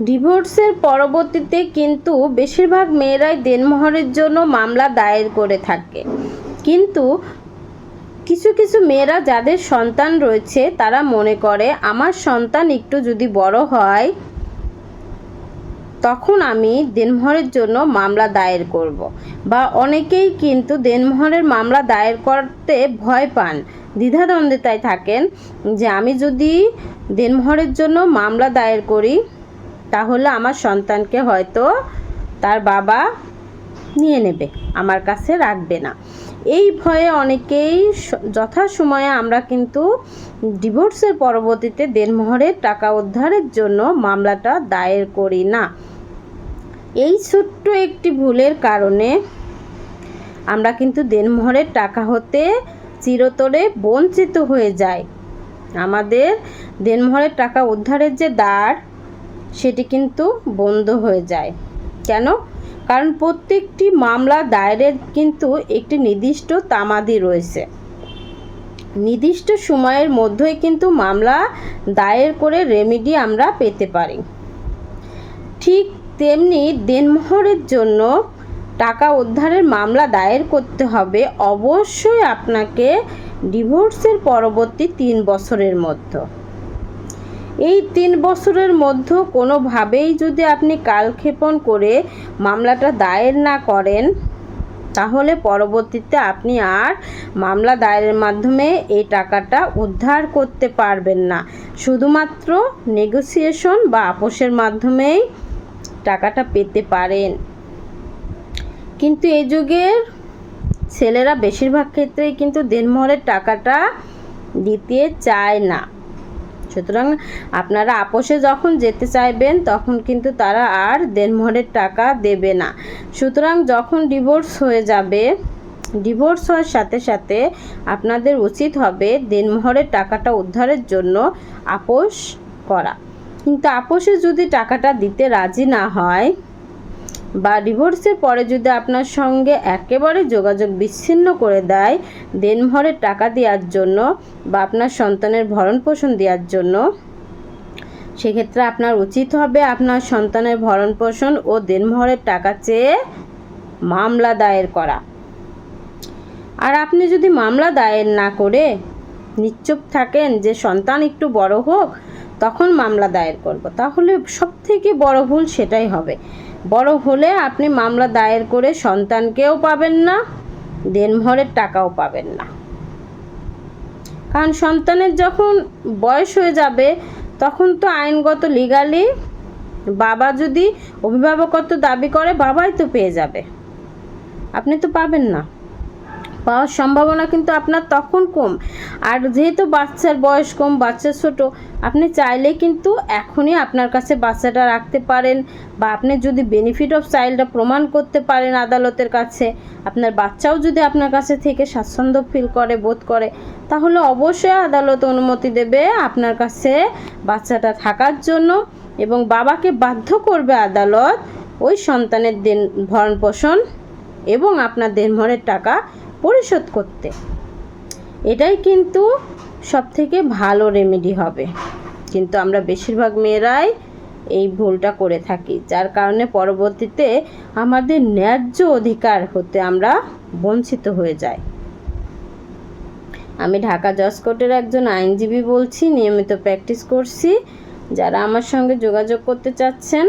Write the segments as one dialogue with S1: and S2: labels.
S1: ডিভোর্সের পরবর্তীতে কিন্তু বেশিরভাগ মেয়েরাই দেনমোহরের জন্য মামলা দায়ের করে থাকে কিন্তু কিছু কিছু মেয়েরা যাদের সন্তান রয়েছে, তারা মনে করে, আমার সন্তান একটু যদি বড় হয়, তখন আমি দেনমোহরের জন্য মামলা দায়ের করব। বা অনেকেই কিন্তু দেনমোহরের মামলা দায়ের করতে ভয় পান দ্বিধাদ্বন্দ্বিতায় থাকেন যে, আমি যদি দেনমোহরের জন্য মামলা দায়ের করি তাহলে আমার সন্তানকে হয়তো তার বাবা নিয়ে নেবে, আমার কাছে রাখবে না। এই ভয়ে অনেকেই স- যথাসময়ে আমরা কিন্তু ডিভোর্সের পরবর্তীতে দেনমোহরের টাকা উদ্ধারের জন্য মামলাটা দায়ের করি না। এই ছোট্ট একটি ভুলের কারণে আমরা কিন্তু দেনমোহরের টাকা হতে চিরতরে বঞ্চিত হয়ে যাই। আমাদের দেনমোহরের টাকা উদ্ধারের যে দ্বার সেটি কিন্তু বন্ধ হয়ে যায়। কেন? কারণ প্রত্যেকটি মামলা দায়েরের কিন্তু একটি নির্দিষ্ট তামাদি রয়েছে। নির্দিষ্ট সময়ের মধ্যেই কিন্তু মামলা দায়ের করে রেমিডি আমরা পেতে পারি। ঠিক তেমনি দেনমোহরের জন্য টাকা উদ্ধারের মামলা দায়ের করতে হবে অবশ্যই আপনাকে ডিভোর্সের পরবর্তী তিন বছরের মধ্যে। এই তিন বছরের মধ্যে কোনোভাবেই যদি আপনি কালক্ষেপণ করে মামলাটা দায়ের না করেন, তাহলে পরবর্তীতে আপনি আর মামলা দায়েরের মাধ্যমে এই টাকাটা উদ্ধার করতে পারবেন না। শুধুমাত্র নেগোসিয়েশন বা আপোষের মাধ্যমেই টাকাটা পেতে পারেন। কিন্তু এই যুগের ছেলেরা বেশিরভাগ ক্ষেত্রেই কিন্তু দেনমোহরের টাকাটা দিতে চায় না। সুতরাং আপনারা আপোষে যখন যেতে চাইবেন, তখন কিন্তু তারা আর দেনমোহরের টাকা দেবে না। সুতরাং যখন ডিভোর্স হয়ে যাবে, ডিভোর্স হওয়ার সাথে সাথে আপনাদের উচিত হবে দেনমোহরের টাকাটা উদ্ধারের জন্য আপোষ করা। কিন্তু আপোষে যদি টাকাটা দিতে রাজি না হয় বা ডিভোর্সের পরে যদি আপনার সঙ্গে একেবারে যোগাযোগ বিচ্ছিন্ন করে দেয় দেনমোহরের টাকা দেওয়ার জন্য বা আপনার সন্তানের ভরণ পোষণ দেওয়ার জন্য, সেক্ষেত্রে আপনার উচিত হবে আপনার সন্তানের ভরণ পোষণ ও দেনমোহরের টাকা চেয়ে মামলা দায়ের করা। আর আপনি যদি মামলা দায়ের না করে, নিশ্চুপ থাকেন যে সন্তান একটু বড় হোক তখন মামলা দায়ের করব। তাহলে সব থেকে বড় ভুল সেটাই হবে। বড় হলে আপনি মামলা দায়ের করে সন্তানকেও পাবেন না দেনমোহরের টাকাও পাবেন না। কারণ সন্তানের যখন বয়স হয়ে যাবে, তখন তো আইনগত, লিগালি বাবা যদি অভিভাবকত্ব দাবি করে, বাবাই তো পেয়ে যাবে। আপনি তো পাবেন না। পাওয়ার সম্ভাবনা কিন্তু আপনার তখন কম। আর যেহেতু বাচ্চার বয়স কম, বাচ্চা ছোট, আপনি চাইলে কিন্তু এখনই আপনার কাছে বাচ্চাটা রাখতে পারেন বা আপনি যদি বেনিফিট অফ চাইল্ডটা প্রমাণ করতে পারেন আদালতের কাছে, আপনার বাচ্চাও যদি আপনার কাছে থেকে স্বাচ্ছন্দ্য ফিল করে, বোধ করে, তাহলে অবশ্যই আদালত অনুমতি দেবে আপনার কাছে বাচ্চাটা থাকার জন্য এবং বাবাকে বাধ্য করবে আদালত ওই সন্তানের দিন ভরণ পোষণ এবং আপনার দেনমোহরের টাকা পরিশোধ করতে। এটাই কিন্তু সব থেকে ভালো রেমেডি হবে। কিন্তু আমরা বেশিরভাগ মেয়েরাই এই ভুলটা করে থাকি। যার কারণে পরবর্তীতে আমাদের ন্যায্য অধিকার হতে আমরা বঞ্চিত হয়ে যাই। আমি ঢাকা জজ কোর্টের একজন আইনজীবী বলছি, নিয়মিত প্র্যাকটিস করছি। যারা আমার সঙ্গে যোগাযোগ করতে চাচ্ছেন,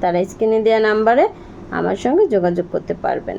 S1: তারা স্ক্রিনে দেওয়া নাম্বারে আমার সঙ্গে যোগাযোগ করতে পারবেন।